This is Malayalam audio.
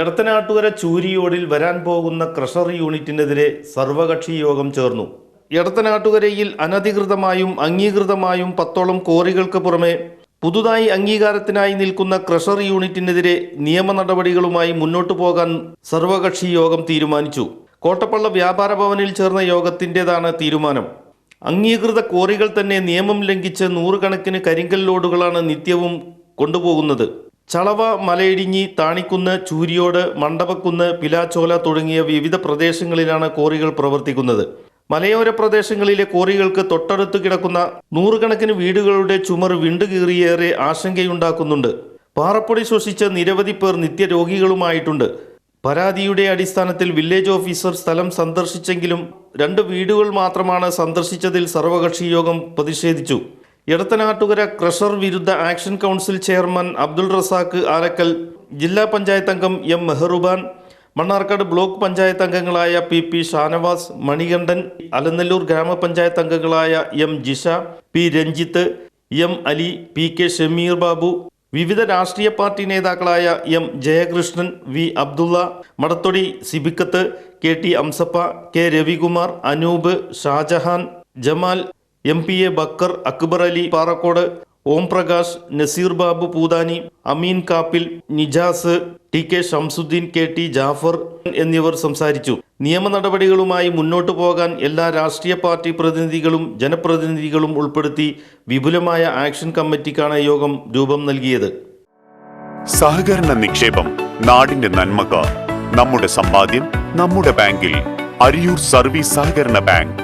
എടത്തനാട്ടുകര ചൂരിയോടിൽ വരാൻ പോകുന്ന ക്രഷർ യൂണിറ്റിനെതിരെ സർവകക്ഷി യോഗം ചേർന്നു. എടത്തനാട്ടുകരയിൽ അനധികൃതമായും അംഗീകൃതമായും പത്തോളം കോറികൾക്ക് പുറമെ പുതുതായി അംഗീകാരത്തിനായി നിൽക്കുന്ന ക്രഷർ യൂണിറ്റിനെതിരെ നിയമ നടപടികളുമായി മുന്നോട്ടു പോകാൻ സർവകക്ഷി യോഗം തീരുമാനിച്ചു. കോട്ടപ്പള്ള വ്യാപാര ഭവനിൽ ചേർന്ന യോഗത്തിന്റെതാണ് തീരുമാനം. അംഗീകൃത കോറികൾ തന്നെ നിയമം ലംഘിച്ച് നൂറുകണക്കിന് കരിങ്കൽ ലോഡുകളാണ് നിത്യവും കൊണ്ടുപോകുന്നത്. ചളവ മലയിടിഞ്ഞി താണിക്കുന്ന് ചൂരിയോട് മണ്ഡപക്കുന്ന് പിലാച്ചോല തുടങ്ങിയ വിവിധ പ്രദേശങ്ങളിലാണ് കോറികൾ പ്രവർത്തിക്കുന്നത്. മലയോര പ്രദേശങ്ങളിലെ കോറികൾക്ക് തൊട്ടടുത്ത് കിടക്കുന്ന നൂറുകണക്കിന് വീടുകളുടെ ചുമർ വിണ്ടുകീറിയേറെ ആശങ്കയുണ്ടാക്കുന്നുണ്ട്. പാറപ്പൊടി ശ്വസിച്ച നിരവധി പേർ നിത്യരോഗികളുമായിട്ടുണ്ട്. പരാതിയുടെ അടിസ്ഥാനത്തിൽ വില്ലേജ് ഓഫീസർ സ്ഥലം സന്ദർശിച്ചെങ്കിലും രണ്ട് വീടുകൾ മാത്രമാണ് സന്ദർശിച്ചതിൽ സർവകക്ഷി യോഗം പ്രതിഷേധിച്ചു. എടത്തനാട്ടുകര ക്രഷർ വിരുദ്ധ action council chairman Abdul Razak Arakkal ജില്ലാ പഞ്ചായത്ത് അംഗം എം മെഹറുബാൻ മണ്ണാർക്കാട് ബ്ലോക്ക് പഞ്ചായത്ത് അംഗങ്ങളായ പി പി ഷാനവാസ് മണികണ്ഠൻ അലനല്ലൂർ ഗ്രാമപഞ്ചായത്ത് അംഗങ്ങളായ M Jisha P Ranjith M Ali P K Shameer Babu വിവിധ രാഷ്ട്രീയ പാർട്ടി നേതാക്കളായ M Jayakrishnan V Abdulla Madathodi Sibikkath K T Amsappa K Ravikumar Anoop Shajahan Jamal M P A Bakkar Akbar Ali Parakkode Om Prakash Naseer Babu Poothani Ameen Kappil Nijas T K Shamsudheen K T Jafar എന്നിവർ സംസാരിച്ചു. നിയമ നടപടികളുമായി മുന്നോട്ടു പോകാൻ എല്ലാ രാഷ്ട്രീയ പാർട്ടി പ്രതിനിധികളും ജനപ്രതിനിധികളും ഉൾപ്പെടുത്തി വിപുലമായ ആക്ഷൻ കമ്മിറ്റിക്കാണ് യോഗം രൂപം നൽകിയത്. സഹകരണ നിക്ഷേപം നാടിന്റെ നന്മക്ക് നമ്മുടെ സമ്പാദ്യം നമ്മുടെ ബാങ്കിൽ അരിയൂർ സർവീസ് സഹകരണ ബാങ്ക്.